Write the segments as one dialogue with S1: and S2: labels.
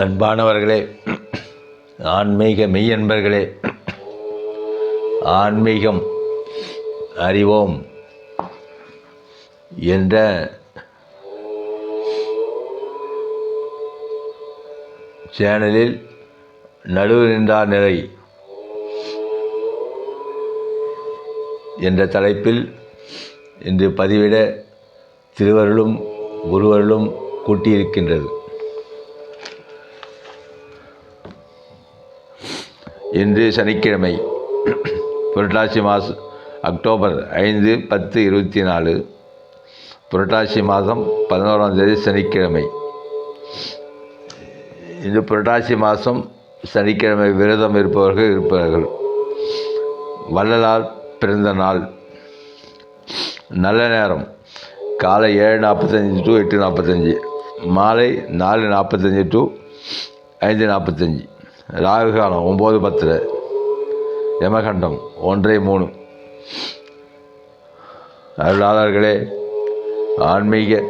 S1: அன்பானவர்களே ஆன்மீக மெய்யன்பர்களே ஆன்மீகம் அறிவோம் என்ற சேனலில் நடுவு நின்றார் நிலை என்ற தலைப்பில் இன்று பதிவிட திருவருளும் குருவருளும் கூட்டியிருக்கின்றது. இன்று சனிக்கிழமை புரட்டாசி மாதம் அக்டோபர் ஐந்து பத்து இருபத்தி நாலு. புரட்டாசி மாதம் பதினோராம் தேதி சனிக்கிழமை. இன்று புரட்டாசி மாதம் சனிக்கிழமை விரதம் இருப்பவர்கள் இருப்பார்கள். வள்ளலார் பிறந்த நாள். நல்ல நேரம். காலை ஏழு நாற்பத்தஞ்சு டு எட்டு நாற்பத்தஞ்சு. மாலை நாலு நாற்பத்தஞ்சு டு ஐந்து நாற்பத்தஞ்சு. ராகு காலம் ஒம்பது பத்தில். யமகண்டம் ஒன்றே மூணு. அருளாளர்களே ஆன்மீக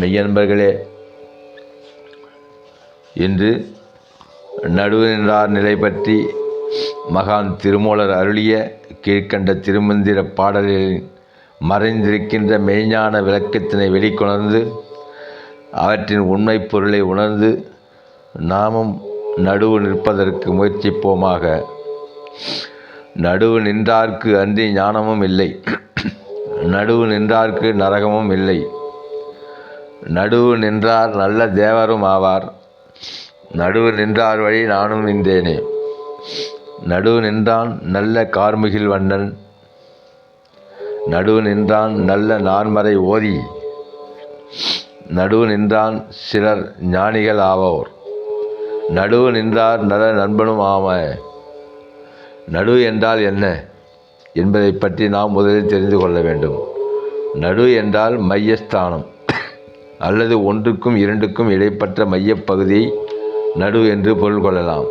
S1: மெய்யன்பர்களே இன்று நடுவு நிலை பற்றி மகான் திருமூலர் அருளிய கீழ்கண்ட திருமந்திர பாடல்களில் மறைந்திருக்கின்ற மெய்ஞான விளக்கத்தினை வெளிக்கொணர்ந்து அவற்றின் உண்மை பொருளை உணர்ந்து நாமும் நடுவு நிற்பதற்கு முயற்சிப்போமாக. நடுவு நின்றார்க்கு அன்றி ஞானமும் இல்லை. நடுவு நின்றார்க்கு நரகமும் இல்லை. நடுவு நின்றார் நல்ல தேவரும் ஆவார். நடுவு நின்றார் வழி நானும் நின்றேனே. நடுவு நின்றான் நல்ல கார்முகில் வண்ணன். நடுவு நின்றான் நல்ல நான்மறை ஓதி. நடுவு நின்றான் சிலர் ஞானிகள் ஆவோர். நடுவு நின்றார் நல நண்பனும் ஆம நடு என்றால் என்ன? என்பதை பற்றி நாம் முதலில் தெரிந்து கொள்ள வேண்டும். நடு என்றால் மையஸ்தானம். அல்லது ஒன்றுக்கும் இரண்டுக்கும் இடைப்பட்ட மையப்பகுதியை நடு என்று பொருள் கொள்ளலாம்.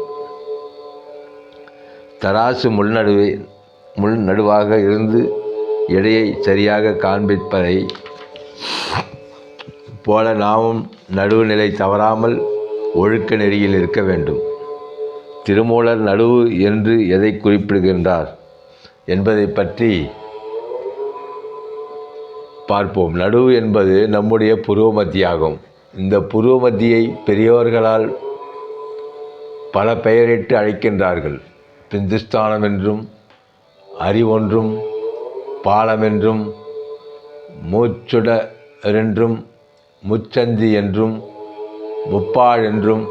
S1: தராசு முள்நடுவே முள் நடுவாக இருந்து எடையை சரியாக காண்பிப்பதை போல நாமும் நடுவுநிலை தவறாமல் ஒழுக்க நெறியில் இருக்க வேண்டும். திருமூலர் நடுவு என்று எதை குறிப்பிடுகின்றார் என்பதை பற்றி பார்ப்போம். நடுவு என்பது நம்முடைய புருவமத்தியாகும் இந்த புருவமத்தியை பெரியோர்களால் பல பெயரிட்டு அழைக்கின்றார்கள். பிந்துஸ்தானம் என்றும் அறிவொன்றும் பாலமென்றும் மூச்சுடரென்றும் முச்சந்தி என்றும் முப்பாள் என்றும்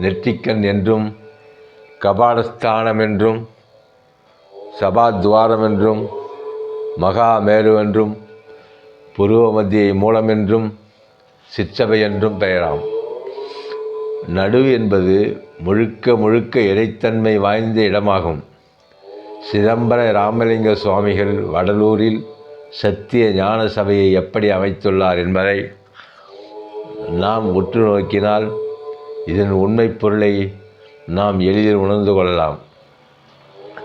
S1: நெற்றிக்கண் என்றும் கபாடஸ்தானம் என்றும் சபாத்வாரம் என்றும் மகாமேருவென்றும் என்றும் புருவ மூலம் என்றும் சிற்றபை என்றும் பெயராம். நடு என்பது முழுக்க முழுக்க இறைத்தன்மை வாய்ந்த இடமாகும். சிதம்பர ராமலிங்க சுவாமிகள் வடலூரில் சத்திய ஞான சபையை எப்படி அமைத்துள்ளார் என்பதை நாம் உற்று நோக்கினால் இதன் உண்மை பொருளை நாம் எளிதில் உணர்ந்து கொள்ளலாம்.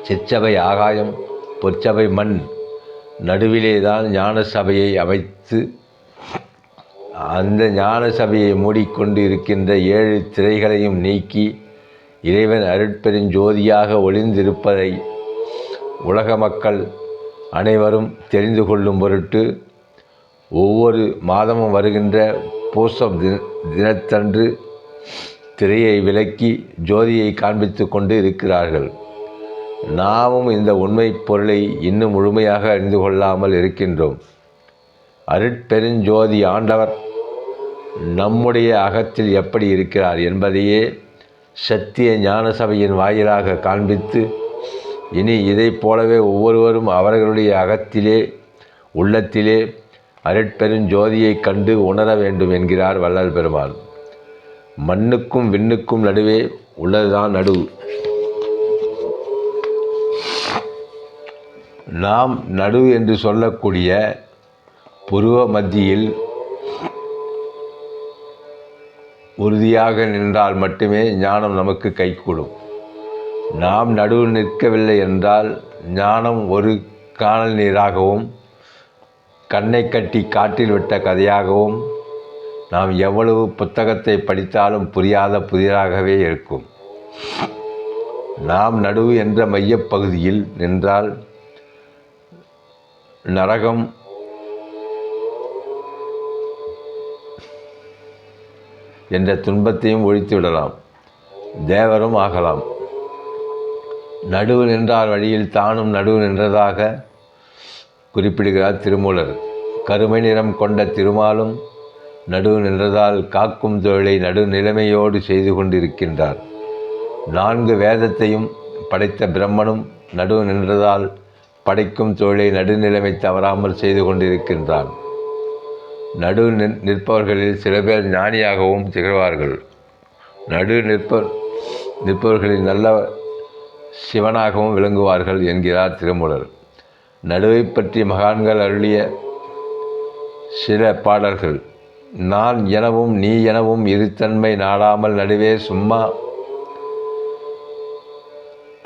S1: சிற்சபை ஆகாயம் பொற்சபை மண் நடுவிலே தான் ஞான சபையை அமைத்து அந்த ஞான சபையை மூடிக்கொண்டு இருக்கின்ற ஏழு திரைகளையும் நீக்கி இறைவன் அருட்பெருஞ்சோதியாக ஒளிந்திருப்பதை உலக மக்கள் அனைவரும் தெரிந்து கொள்ளும் பொருட்டு ஒவ்வொரு மாதமும் வருகின்ற பூசம் தின தினத்தன்று திரையை விலக்கி ஜோதியை காண்பித்து கொண்டு இருக்கிறார்கள். நாமும் இந்த உண்மை பொருளை இன்னும் முழுமையாக அறிந்து கொள்ளாமல் இருக்கின்றோம். அருட்பெருஞ்சோதி ஆண்டவர் நம்முடைய அகத்தில் எப்படி இருக்கிறார் என்பதையே சத்திய ஞான சபையின் வாயிலாக காண்பித்து இனி இதைப் போலவே ஒவ்வொருவரும் அவர்களுடைய அகத்திலே உள்ளத்திலே அருட்பெருஞ்சோதியை கண்டு உணர வேண்டும் என்கிறார் வள்ளல் பெருமாள். மண்ணுக்கும் விண்ணுக்கும் நடுவே உள்ளதுதான் நடுவு நாம் நடு என்று சொல்லக்கூடிய புருவ மத்தியில் உறுதியாக நின்றால் மட்டுமே ஞானம் நமக்கு கைகூடும் நாம் நடுவு நிற்கவில்லை என்றால் ஞானம் ஒரு காணல் நீராகவும் கண்ணை கட்டி காட்டில் விட்ட கதையாகவும் நாம் எவ்வளவு புத்தகத்தை படித்தாலும் புரியாத புதிராகவே இருக்கும். நாம் நடுவு என்ற மையப்பகுதியில் நின்றால் நரகம் என்ற துன்பத்தையும் ஒழித்து விடலாம். தேவரும் ஆகலாம். நடுவு நின்றார் வழியில் தானும் நடுவு நின்றதாக குறிப்பிடுகிறார் திருமூலர். கருமை நிறம் கொண்ட திருமாலும் நடுவு நின்றதால் காக்கும் தொழிலை நடுநிலைமையோடு செய்து கொண்டிருக்கின்றார். நான்கு வேதத்தையும் படைத்த பிரம்மனும் நடுவு நின்றதால் படைக்கும் தொழிலை நடுநிலைமை தவறாமல் செய்து கொண்டிருக்கின்றான். நடு நிற்பவர்களில் சில பேர் ஞானியாகவும் திகழ்வார்கள். நடு நிற்ப நிற்பவர்களில் நல்ல சிவனாகவும் விளங்குவார்கள் என்கிறார் திருமூலர். நடுவை பற்றி மகான்கள் அருளிய சில பாடல்கள். நான் எனவும் நீ எனவும் இருத்தன்மை நாடாமல் நடுவே சும்மா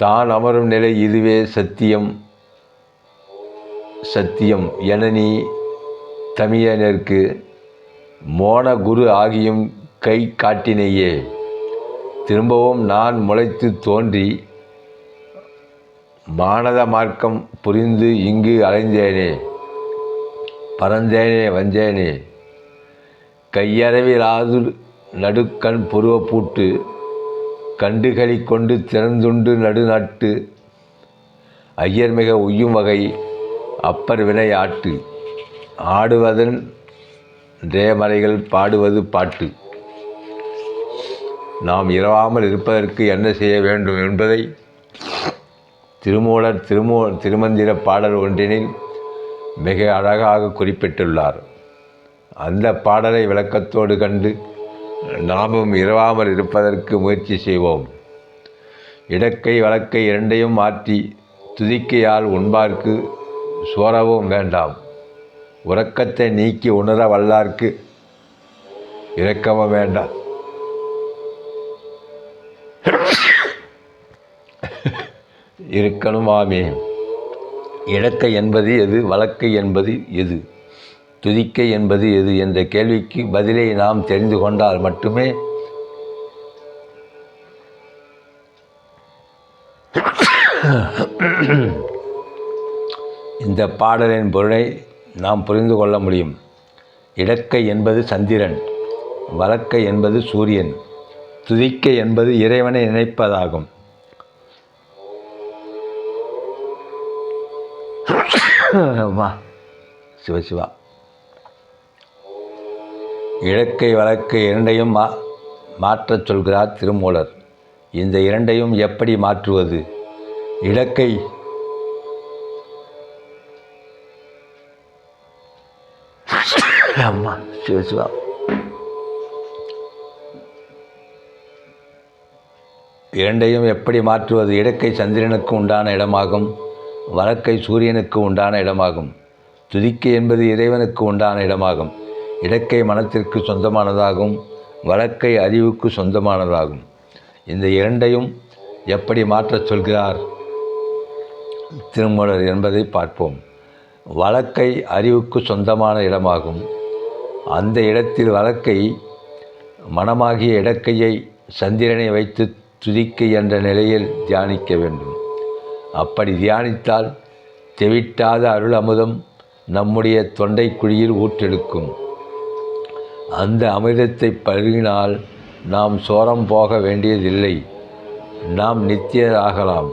S1: தான் அமரும் நிலை இதுவே சத்தியம். சத்தியம் என நீ தமியனருக்கு மோன குரு ஆகியும் கை காட்டினையே. திரும்பவும் நான் முளைத்து தோன்றி மானத மார்க்கம் புரிந்து இங்கு அலைந்தேனே பறந்தேனே வந்தேனே கையறவிலாது நடுக்கண் புருவப்பூட்டு கண்டுகளி கொண்டு திறந்துண்டு நடுநட்டு ஐயர்மிக உய்யும் வகை அப்பர் வினை ஆட்டு ஆடுவதன் தேமறைகள் பாடுவது பாட்டு. நாம் இரவாமல் இருப்பதற்கு என்ன செய்ய வேண்டும் என்பதை திருமூலர் திருமூ திருமந்திர பாடல் ஒன்றினில் மிக அழகாக குறிப்பிட்டுள்ளார். அந்த பாடலை விளக்கத்தோடு கண்டு நாமும் இரவாமல் இருப்பதற்கு முயற்சி செய்வோம். இடக்கை வழக்கை இரண்டையும் மாற்றி துதிக்கையால் உண்பார்க்கு சோரவும் வேண்டாம். உறக்கத்தை நீக்கி உணர வல்லார்க்கு இரக்கமும் வேண்டாம். இருக்கணுமாமே இடக்கை என்பது எது வழக்கை என்பது எது துதிக்கை என்பது எது என்ற கேள்விக்கு பதிலை நாம் தெரிந்து கொண்டால் மட்டுமே இந்த பாடலின் பொருளை நாம் புரிந்து கொள்ள முடியும். இடக்கை என்பது சந்திரன் வழக்கை என்பது சூரியன் துதிக்கை என்பது இறைவனை நினைப்பதாகும். வா. சிவ சிவா. இழக்கை வழக்கு இரண்டையும் மா மாற்றச் சொல்கிறார் திருமூலர். இந்த இரண்டையும் எப்படி மாற்றுவது? இலக்கை அம்மா சிவ சிவா. இரண்டையும் எப்படி மாற்றுவது? இடக்கை சந்திரனுக்கு உண்டான இடமாகும். வழக்கை சூரியனுக்கு உண்டான இடமாகும். துதிக்கை என்பது இறைவனுக்கு உண்டான இடமாகும். இடக்கை மனத்திற்கு சொந்தமானதாகும். வழக்கை அறிவுக்கு சொந்தமானதாகும். இந்த இரண்டையும் எப்படி மாற்றச் சொல்கிறார்? திருமூலர் என்பதை பார்ப்போம். வழக்கை அறிவுக்கு சொந்தமான இடமாகும். அந்த இடத்தில் வழக்கை மனமாகிய இடக்கையை சந்திரனை வைத்து துதிக்கை என்ற நிலையில் தியானிக்க வேண்டும். அப்படி தியானித்தால் தெவிட்டாத அருள் அமுதம் நம்முடைய தொண்டை குழியில் ஊற்றெடுக்கும். அந்த அமிர்தத்தை பருகினால் நாம் சோரம் போக வேண்டியதில்லை. நாம் நித்தியராகலாம்.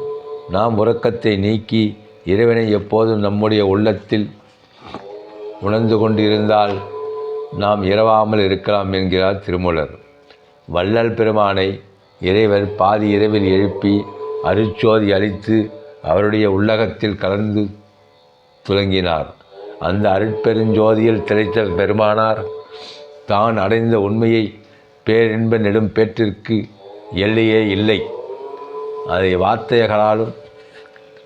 S1: நாம் உறக்கத்தை நீக்கி இறைவனை எப்போதும் நம்முடைய உள்ளத்தில் உணர்ந்து கொண்டிருந்தால் நாம் இரவாமல் இருக்கலாம் என்கிறார் திருமூலர். வள்ளல் பெருமானை இறைவர் பாதி இரவில் எழுப்பி அருச்சோதி அளித்து அவருடைய உள்ளகத்தில் கலந்து துலங்கினார். அந்த அருட்பெருஞ்சோதியில் திளைத்த பெருமானார் தான் அடைந்த உண்மையை பேரின்ப நெடும் பேற்றிற்கு எல்லையே இல்லை. அதை வார்த்தைகளாலும்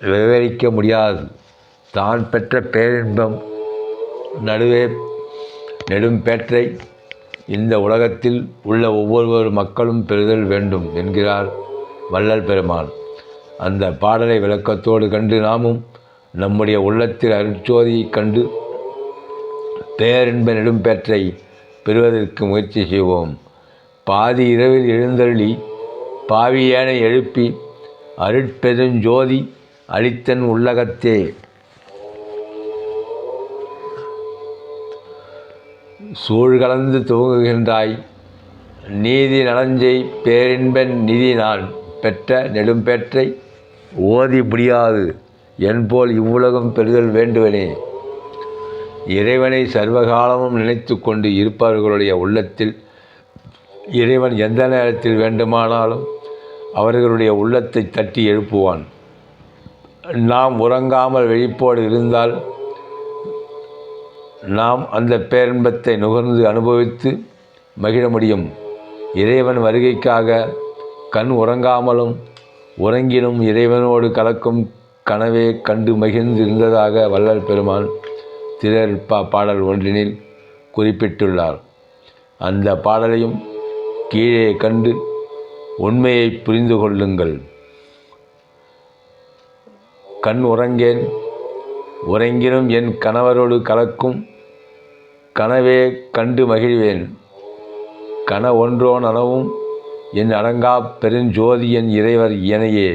S1: விவரிக்க முடியாது. தான் பெற்ற பேரின்பம் நடுவே நெடும் பேற்றை இந்த உலகத்தில் உள்ள ஒவ்வொரு மக்களும் பெறுதல் வேண்டும் என்கிறார் வள்ளல் பெருமான். அந்த பாடலை விளக்கத்தோடு கண்டு நாமும் நம்முடைய உள்ளத்தில் அருட்சோதியைக் கண்டு பேரின்ப நெடும்பேற்றை பெறுவதற்கு முயற்சி செய்வோம். பாதி இரவில் எழுந்தருளி பாவியேனை எழுப்பி அருட்பெருஞ்சோதி அளித்தன் உள்ளகத்தே. சூழ்கலந்து துவங்குகின்றாய் நீதி நலஞ்செய் பேரின்பன் நிதி நான் பெற்ற நெடும்பேற்றை ஓதி முடியாது. என்போல் இவ்வுலகம் பெறுதல் வேண்டுவனே. இறைவனை சர்வகாலமும் நினைத்து கொண்டு இருப்பவர்களுடைய உள்ளத்தில் இறைவன் எந்த நேரத்தில் வேண்டுமானாலும் அவர்களுடைய உள்ளத்தை தட்டி எழுப்புவான். நாம் உறங்காமல் விழிப்போடு இருந்தால் நாம் அந்த பேரின்பத்தை நுகர்ந்து அனுபவித்து மகிழ முடியும். இறைவன் வருகைக்காக கண் உறங்காமலும் உறங்கினும் இறைவனோடு கலக்கும் கனவே கண்டு மகிழ்ந்து இருந்ததாக வள்ளல் பெருமான் திரற்பா பாடல் ஒன்றினில் குறிப்பிட்டுள்ளார். அந்த பாடலையும் கீழே கண்டு உண்மையை புரிந்து கொள்ளுங்கள். கண் உறங்கேன் உறங்கினும் என் கணவரோடு கலக்கும் கனவே கண்டு மகிழ்வேன். கன ஒன்றோ நனவும் என் அடங்கா பெருஞ்சோதி என் இறைவர் இணையே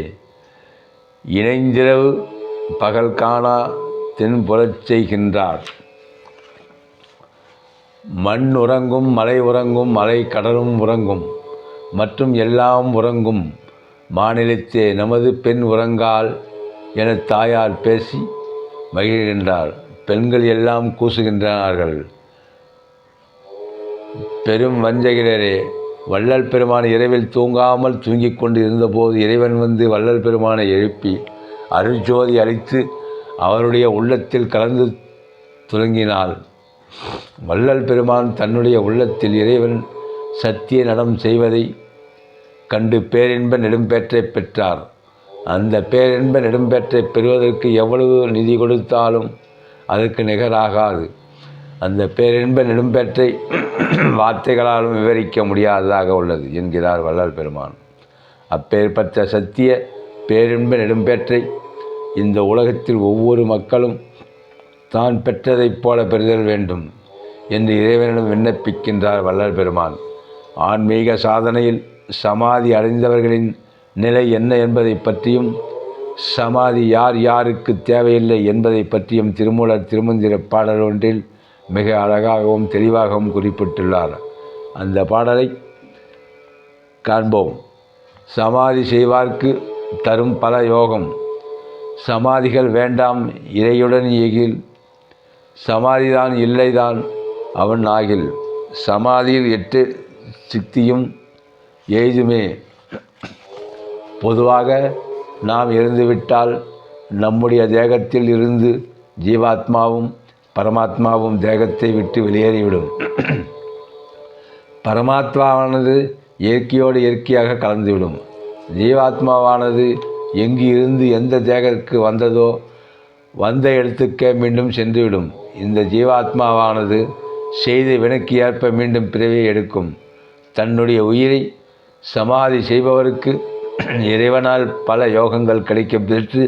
S1: இணைந்திரவு பகல் காணா தென்புறச் செய்கின்றார். மண் உறங்கும் மலை உறங்கும் மலை கடலும் உறங்கும் மற்றும் எல்லாம் உறங்கும். மாநிலத்தே நமது பெண் உறங்கால் என தாயார் பேசி மகிழ்கின்றார். பெண்கள் எல்லாம் கூசுகின்றார்கள். பெரும் வஞ்சகிரரே வள்ளல் பெருமான் இரவில் தூங்காமல் தூங்கிக் கொண்டு இருந்தபோது இறைவன் வந்து வள்ளல் பெருமானை எழுப்பி அருட்ஜோதி அளித்து அவருடைய உள்ளத்தில் கலந்து துலங்கினாள். வள்ளல் பெருமான் தன்னுடைய உள்ளத்தில் இறைவன் சத்திய நடம் செய்வதை கண்டு பேரின்ப நெடும்பேற்றை பெற்றார். அந்த பேரின்ப நெடும்பேற்றை பெறுவதற்கு எவ்வளவு நிதி கொடுத்தாலும் அதற்கு நிகராகாது. அந்த பேரின்ப நெடும்பேற்றை வார்த்தைகளாலும் விவரிக்க முடியாததாக உள்ளது என்கிறார் வள்ளல் பெருமான். அப்பேற்பட்ட சத்திய பேரின்ப நெடும்பேற்றை இந்த உலகத்தில் ஒவ்வொரு மக்களும் தான் பெற்றதைப் போல பெறுதல் வேண்டும் என்று இறைவனிடம் விண்ணப்பிக்கின்றார் வள்ளல் பெருமான். ஆன்மீக சாதனையில் சமாதி அடைந்தவர்களின் நிலை என்ன என்பதை பற்றியும் சமாதி யார் யாருக்கு தேவையில்லை என்பதை பற்றியும் திருமூலர் திருமந்திர பாடல் ஒன்றில் மிக அழகாகவும் தெளிவாகவும் குறிப்பிட்டுள்ளார். அந்த பாடலை காண்போம். சமாதி செய்வார்க்கு தரும் பல யோகம். சமாதிகள் வேண்டாம் இறையுடன் எகில் சமாதிதான் இல்லைதான் அவன் ஆகில். சமாதியில் எட்டு சித்தியும் எய்துமே. பொதுவாக நாம் இருந்துவிட்டால் நம்முடைய தேகத்தில் இருந்து ஜீவாத்மாவும் பரமாத்மாவும் தேகத்தை விட்டு வெளியேறிவிடும். பரமாத்மாவானது இயற்கையோடு இயற்கையாக கலந்துவிடும். ஜீவாத்மாவானது எங்கு இருந்து எந்த தேகத்துக்கு வந்ததோ வந்த இடத்துக்கே மீண்டும் சென்றுவிடும். இந்த ஜீவாத்மாவானது செய்த வினைக்கு ஏற்ப மீண்டும் பிறவியை எடுக்கும். தன்னுடைய உயிரை சமாதி செய்பவருக்கு இறைவனால் பல யோகங்கள் கிடைக்க பெற்று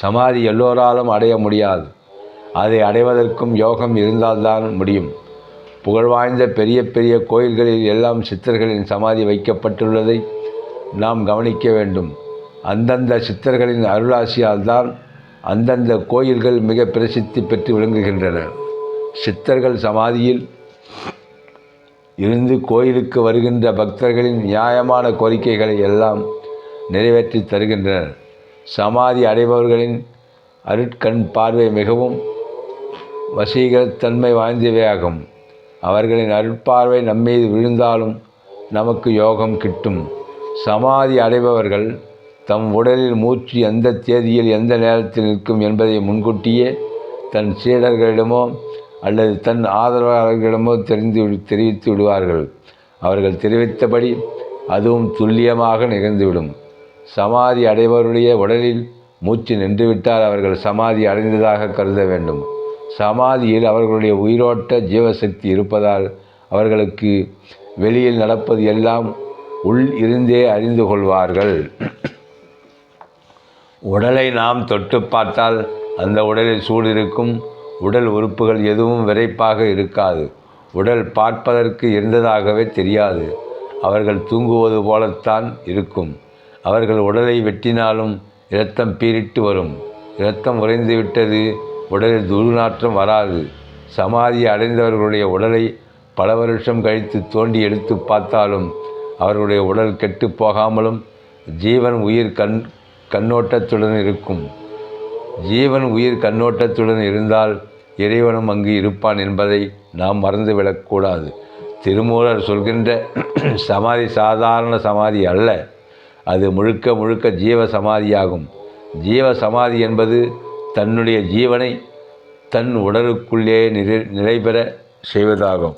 S1: சமாதி எல்லோராலும் அடைய முடியாது. அதை அடைவதற்கும் யோகம் இருந்தால்தான் முடியும். புகழ்வாய்ந்த பெரிய பெரிய கோயில்களில் எல்லாம் சித்தர்களின் சமாதி வைக்கப்பட்டுள்ளதை நாம் கவனிக்க வேண்டும். அந்தந்த சித்தர்களின் அருளாசியால் தான் அந்தந்த கோயில்கள் மிக பிரசித்தி பெற்று விளங்குகின்றன. சித்தர்கள் சமாதியில் இருந்து கோயிலுக்கு வருகின்ற பக்தர்களின் நியாயமான கோரிக்கைகளை எல்லாம் நிறைவேற்றி தருகின்றனர். சமாதி அடைபவர்களின் அருட்கண் பார்வை மிகவும் வசீகரத்தன்மை வாய்ந்தவையாகும். அவர்களின் அருட்பார்வை நம்மீது விழுந்தாலும் நமக்கு யோகம் கிட்டும். சமாதி அடைபவர்கள் தம் உடலில் மூச்சு எந்த தேதியில் எந்த நேரத்தில் நிற்கும் என்பதை முன்கூட்டியே தன் சீடர்களிடமோ அல்லது தன் ஆதரவாளர்களிடமோ தெரிந்து தெரிவித்து விடுவார்கள். அவர்கள் தெரிவித்தபடி அதுவும் துல்லியமாக நிகழ்ந்துவிடும். சமாதி அடைபவருடைய உடலில் மூச்சு நின்றுவிட்டால் அவர்கள் சமாதி அடைந்ததாக கருத வேண்டும். சமாதியில் அவர்களுடைய உயிரோட்ட ஜீவசக்தி இருப்பதால் அவர்களுக்கு வெளியில் நடப்பது எல்லாம் உள் இருந்தே அறிந்து கொள்வார்கள். உடலை நாம் தொட்டு பார்த்தால் அந்த உடலில் சூடு இருக்கும். உடல் உறுப்புகள் எதுவும் விரைப்பாக இருக்காது. உடல் பார்ப்பதற்கு இருந்ததாகவே தெரியாது. அவர்கள் தூங்குவது போலத்தான் இருக்கும். அவர்கள் உடலை வெட்டினாலும் இரத்தம் பீரிட்டு வரும். இரத்தம் உறைந்து விட்டது உடலில் துர்நாற்றம் வராது. சமாதி அடைந்தவர்களுடைய உடலை பல வருஷம் கழித்து தோண்டி எடுத்து பார்த்தாலும் அவர்களுடைய உடல் கெட்டு போகாமலும் ஜீவன் உயிர் கண் கண்ணோட்டத்துடன் இருக்கும். ஜீவன் உயிர் கண்ணோட்டத்துடன் இருந்தால் இறைவனும் அங்கு இருப்பான் என்பதை நாம் மறந்துவிடக்கூடாது திருமூலர் சொல்கின்ற சமாதி சாதாரண சமாதி அல்ல. அது முழுக்க முழுக்க ஜீவ சமாதியாகும். ஜீவ சமாதி என்பது தன்னுடைய ஜீவனை தன் உடலுக்குள்ளே நிறை நிலைபெற செய்வதாகும்.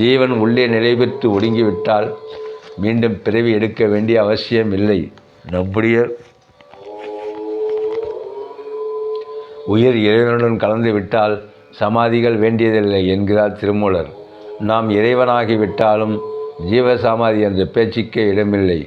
S1: ஜீவன் உள்ளே நிலை பெற்று ஒடுங்கிவிட்டால் மீண்டும் பிறவி எடுக்க வேண்டிய அவசியம் இல்லை. நம்முடைய உயிர் இறைவனுடன் கலந்துவிட்டால் சமாதிகள் வேண்டியதில்லை என்கிறார் திருமூலர். நாம் இறைவனாகிவிட்டாலும் ஜீவசமாதி என்ற பேச்சுக்கே இடமில்லை.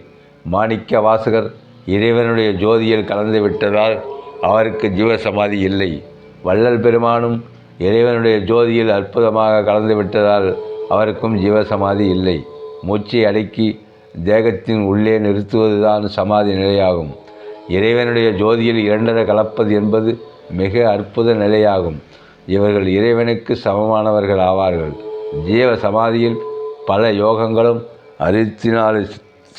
S1: மாணிக்க வாசகர் இறைவனுடைய ஜோதியில் கலந்து விட்டதால் அவருக்கு ஜீவசமாதி இல்லை. வள்ளல் பெருமானும் இறைவனுடைய ஜோதியில் அற்புதமாக கலந்து விட்டதால் அவருக்கும் ஜீவசமாதி இல்லை. மூச்சை அடக்கி தேகத்தின் உள்ளே நிறுத்துவதுதான் சமாதி நிலையாகும். இறைவனுடைய ஜோதியில் இரண்டர கலப்பது என்பது மிக அற்புத நிலையாகும். இவர்கள் இறைவனுக்கு சமமானவர்கள் ஆவார்கள். ஜீவ சமாதியில் பல யோகங்களும் அறுபத்தி நாலு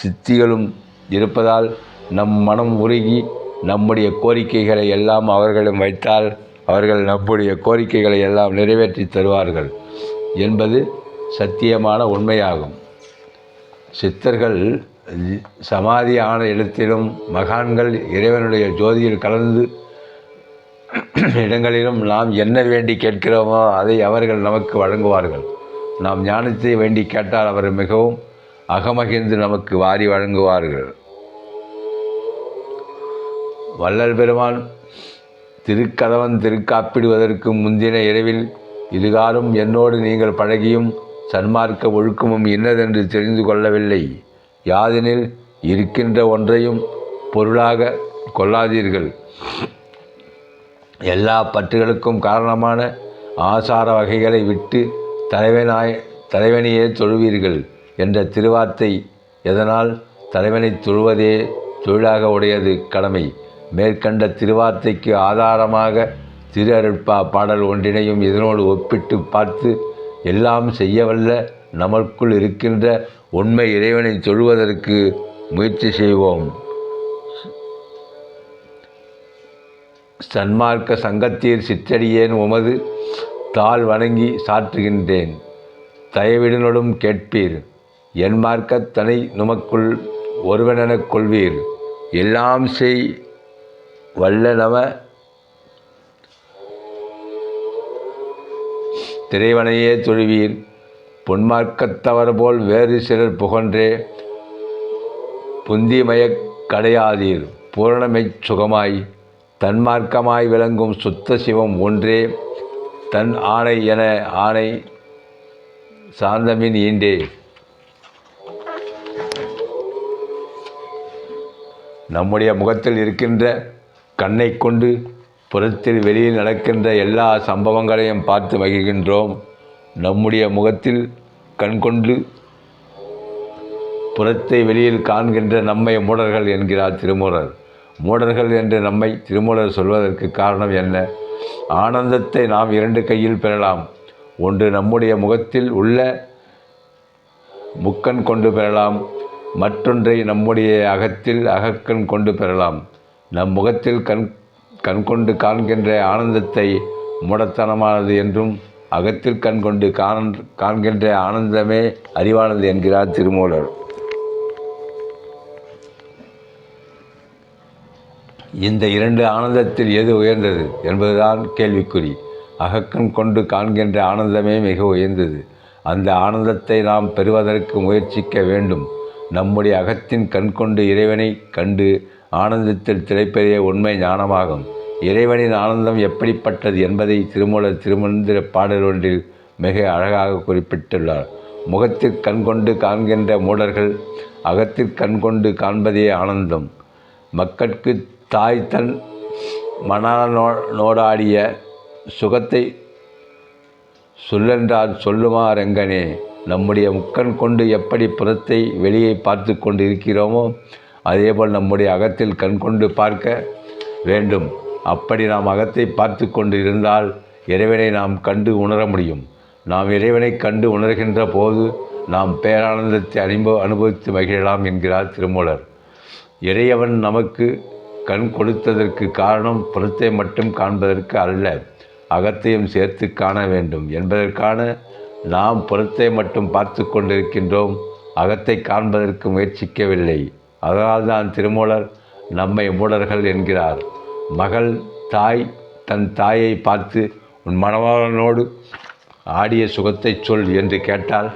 S1: சித்திகளும் இருப்பதால் நம் மனம் உருகி நம்முடைய கோரிக்கைகளை எல்லாம் அவர்களிடம் வைத்தால் அவர்கள் நம்முடைய கோரிக்கைகளை எல்லாம் நிறைவேற்றி தருவார்கள் என்பது சத்தியமான உண்மையாகும். சித்தர்கள் சமாதி ஆன இடத்திலும் மகான்கள் இறைவனுடைய ஜோதியில் கலந்து இடங்களிலும் நாம் என்ன வேண்டி கேட்கிறோமோ அதை அவர்கள் நமக்கு வழங்குவார்கள். நாம் ஞானத்தை வேண்டி கேட்டால் அவர் மிகவும் அகமகிழ்ந்து நமக்கு வாரி வழங்குவார்கள். வள்ளல் பெருமான் திருக்கதவன் திருக்காப்பிடுவதற்கு முந்தின இரவில் இதுகாரும் என்னோடு நீங்கள் பழகியும் சன்மார்க்க ஒழுக்கமும் இன்னதென்று தெரிந்து கொள்ளவில்லை. யாதெனில் இருக்கின்ற ஒன்றையும் பொருளாக கொள்ளாதீர்கள். எல்லா பற்றுகளுக்கும் காரணமான ஆசார வகைகளை விட்டு தலைவனாய் தலைவனையே தொழுவீர்கள் என்ற திருவார்த்தை எதனால் தலைவனை தொழுவதே தொழிலாக உடையது கடமை. மேற்கண்ட திருவார்த்தைக்கு ஆதாரமாக திரு அருட்பா பாடல் ஒன்றினையும் இதனோடு ஒப்பிட்டு பார்த்து எல்லாம் செய்யவல்ல நமக்குள் இருக்கின்ற உண்மை இறைவனை சொல்வதற்கு முயற்சி செய்வோம். சன்மார்க்க சங்கத்தீர் சிற்றடியேன் உமது தாள் வணங்கி சாற்றுகின்றேன். தயவிடனோடும் கேட்பீர். என் மார்க்கத்தனை நுமக்குள் ஒருவனெனக் கொள்வீர். எல்லாம் செய் வல்ல நம திரைவனையே தொழுவீர். பொன்மார்க்கத்தவர் போல் வேறு சிலர் புகன்றே. புந்திமயக் கடையாதீர். பூரணமைச் சுகமாய். தன்மார்க்கமாய் விளங்கும் சுத்த சிவம் ஒன்றே. தன் ஆணை என ஆணை சாந்தமின் ஈண்டே நம்முடைய முகத்தில் இருக்கின்ற கண்ணை கொண்டு புறத்தில் வெளியில் நடக்கின்ற எல்லா சம்பவங்களையும் பார்த்து மகிழ்கின்றோம். நம்முடைய முகத்தில் கண் கொண்டு புறத்தை வெளியில் காண்கின்ற நம்மை மூடர்கள் என்கிறார் திருமூலர். மூடர்கள் என்று நம்மை திருமூலர் சொல்வதற்கு காரணம் என்ன? ஆனந்தத்தை நாம் இரண்டு கையில் பெறலாம். ஒன்று நம்முடைய முகத்தில் உள்ள முக்கண் கொண்டு பெறலாம். மற்றொன்றை நம்முடைய அகத்தில் அகக்கண் கொண்டு பெறலாம். நம் முகத்தில் கண் கண்கொண்டு காண்கின்ற ஆனந்தத்தை முடத்தனமானது என்றும் அகத்தில் கண்கொண்டு காண் காண்கின்ற ஆனந்தமே அறிவானது என்கிறார் திருமூலர். இந்த இரண்டு ஆனந்தத்தில் எது உயர்ந்தது என்பதுதான் கேள்விக்குறி. அகக்கண் கொண்டு காண்கின்ற ஆனந்தமே மிக உயர்ந்தது. அந்த ஆனந்தத்தை நாம் பெறுவதற்கு முயற்சிக்க வேண்டும். நம்முடைய அகத்தின் கண் கொண்டு இறைவனை கண்டு ஆனந்தத்தில் திளைப்பெறிய உண்மை ஞானமாகும். இறைவனின் ஆனந்தம் எப்படிப்பட்டது என்பதை திருமூலர் திருமந்திர பாடல் ஒன்றில் மிக அழகாக குறிப்பிட்டுள்ளார். முகத்தில் கண் கொண்டு காண்கின்ற மூடர்கள் அகத்தில் கண் கொண்டு காண்பதே ஆனந்தம். மக்கட்கு தாய் தன் மணாலனோ நோடாடிய சுகத்தை சொல்லென்றால் சொல்லுமா ரெங்கனே நம்முடைய முக்கண் கொண்டு எப்படி புறத்தை வெளியே பார்த்து கொண்டு இருக்கிறோமோ அதேபோல் நம்முடைய அகத்தில் கண் கொண்டு பார்க்க வேண்டும். அப்படி நாம் அகத்தை பார்த்து கொண்டு இருந்தால் இறைவனை நாம் கண்டு உணர முடியும். நாம் இறைவனை கண்டு உணர்கின்ற போது நாம் பேரானந்தத்தை அனுபவ அனுபவித்து மகிழலாம் என்கிறார் திருமூலர். இறையவன் நமக்கு கண் கொடுத்ததற்கு காரணம் புறத்தை மட்டும் காண்பதற்கு அல்ல. அகத்தையும் சேர்த்து காண வேண்டும். என்பதற்கான நாம் புறத்தை மட்டும் பார்த்து கொண்டிருக்கின்றோம். அகத்தை காண்பதற்கு முயற்சிக்கவில்லை. அதனால்தான் திருமூலர் நம்மை மூடர்கள் என்கிறார். மகள் தாய் தன் தாயை பார்த்து உன் மணவாளனோடு ஆடிய சுகத்தைச் சொல் என்று கேட்டால்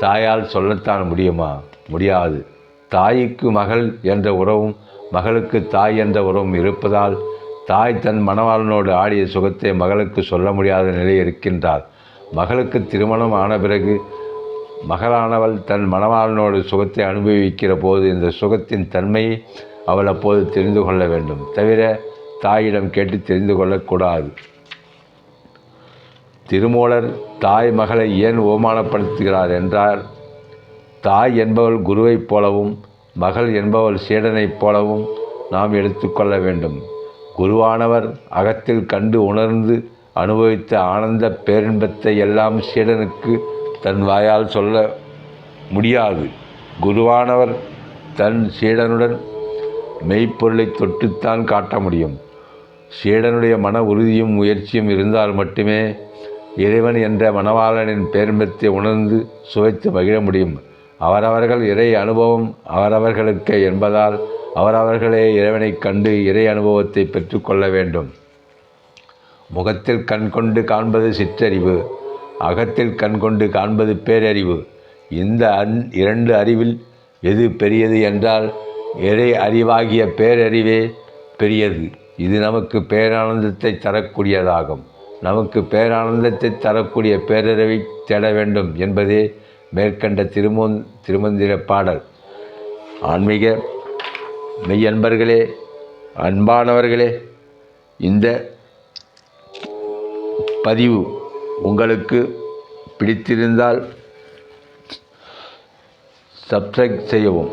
S1: தாயால் சொல்லத்தான் முடியுமா? முடியாது. தாய்க்கு மகள் என்ற உறவும் மகளுக்கு தாய் என்ற உறவும் இருப்பதால் தாய் தன் மணவாளனோடு ஆடிய சுகத்தை மகளுக்கு சொல்ல முடியாத நிலை இருக்கின்றார். மகளுக்கு திருமணம் ஆன பிறகு மகளானவள் தன் மணவாளனோடு சுகத்தை அனுபவிக்கிற போது இந்த சுகத்தின் தன்மையை அவள் அப்போது தெரிந்து கொள்ள வேண்டும். தவிர தாயிடம் கேட்டு தெரிந்து கொள்ளக்கூடாது திருமூலர் தாய் மகளை ஏன் ஓமானப்படுத்துகிறார் என்றால் தாய் என்பவள் குருவைப் போலவும் மகள் என்பவள் சீடனைப் போலவும் நாம் எடுத்துக்கொள்ள வேண்டும். குருவானவர் அகத்தில் கண்டு உணர்ந்து அனுபவித்த ஆனந்த பேரின்பத்தை எல்லாம் சீடனுக்கு தன் வாயால் சொல்ல முடியாது. குருவானவர் தன் சீடனுடன் மெய்ப்பொருளை தொட்டுத்தான் காட்ட முடியும். சீடனுடைய மன உறுதியும் முயற்சியும் இருந்தால் மட்டுமே இறைவன் என்ற மணவாளனின் பேர்மத்தை உணர்ந்து சுவைத்து மகிழ முடியும். அவரவர்கள் இறை அனுபவம் அவரவர்களுக்கு என்பதால் அவரவர்களே இறைவனைக் கண்டு இறை அனுபவத்தை பெற்றுக்கொள்ள வேண்டும். முகத்தில் கண் கொண்டு காண்பது சிற்றறிவு. அகத்தில் கண் கொண்டு காண்பது பேரறிவு. இந்த அன் இரண்டு அறிவில் எது பெரியது என்றால் இறை அறிவாகிய பேரறிவே பெரியது. இது நமக்கு பேரானந்தத்தை தரக்கூடியதாகும். நமக்கு பேரானந்தத்தை தரக்கூடிய பேரறிவை தேட வேண்டும் என்பதே மேற்கண்ட திருமொந் திருமந்திர பாடல். ஆன்மீக மெய்யன்பர்களே அன்பானவர்களே இந்த பதிவு உங்களுக்கு பிடித்திருந்தால் சப்ஸ்கிரைப் செய்யவும்.